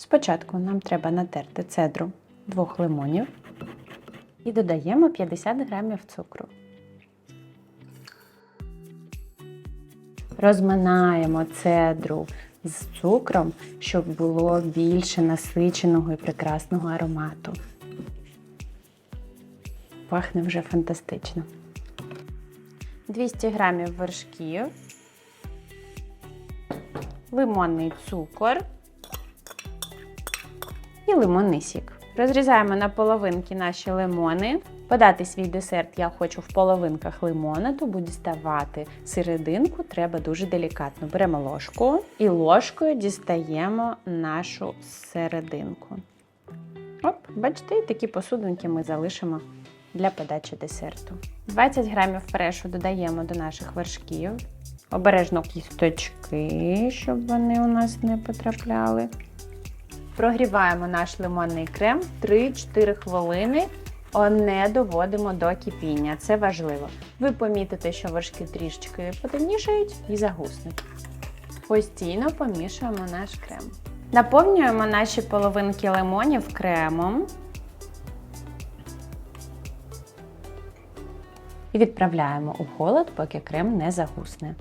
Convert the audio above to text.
Спочатку нам треба натерти цедру двох лимонів і додаємо 50 грамів цукру. Розминаємо цедру з цукром, щоб було більше насиченого і прекрасного аромату. Пахне вже фантастично. 200 грамів вершків, лимонний цукор і лимонний сік. Розрізаємо на половинки наші лимони. Подати свій десерт я хочу в половинках лимона, тому діставати серединку треба дуже делікатно. Беремо ложку і ложкою дістаємо нашу серединку. Оп, бачите, і такі посудинки ми залишимо для подачі десерту. 20 грамів фрешу додаємо до наших вершків. Обережно кісточки, щоб вони у нас не потрапляли. Прогріваємо наш лимонний крем 3-4 хвилини. Не доводимо до кипіння, це важливо. Ви помітите, що вершки трішечки потемнішають і загуснуть. Постійно помішуємо наш крем. Наповнюємо наші половинки лимонів кремом і відправляємо у холод, поки крем не загусне.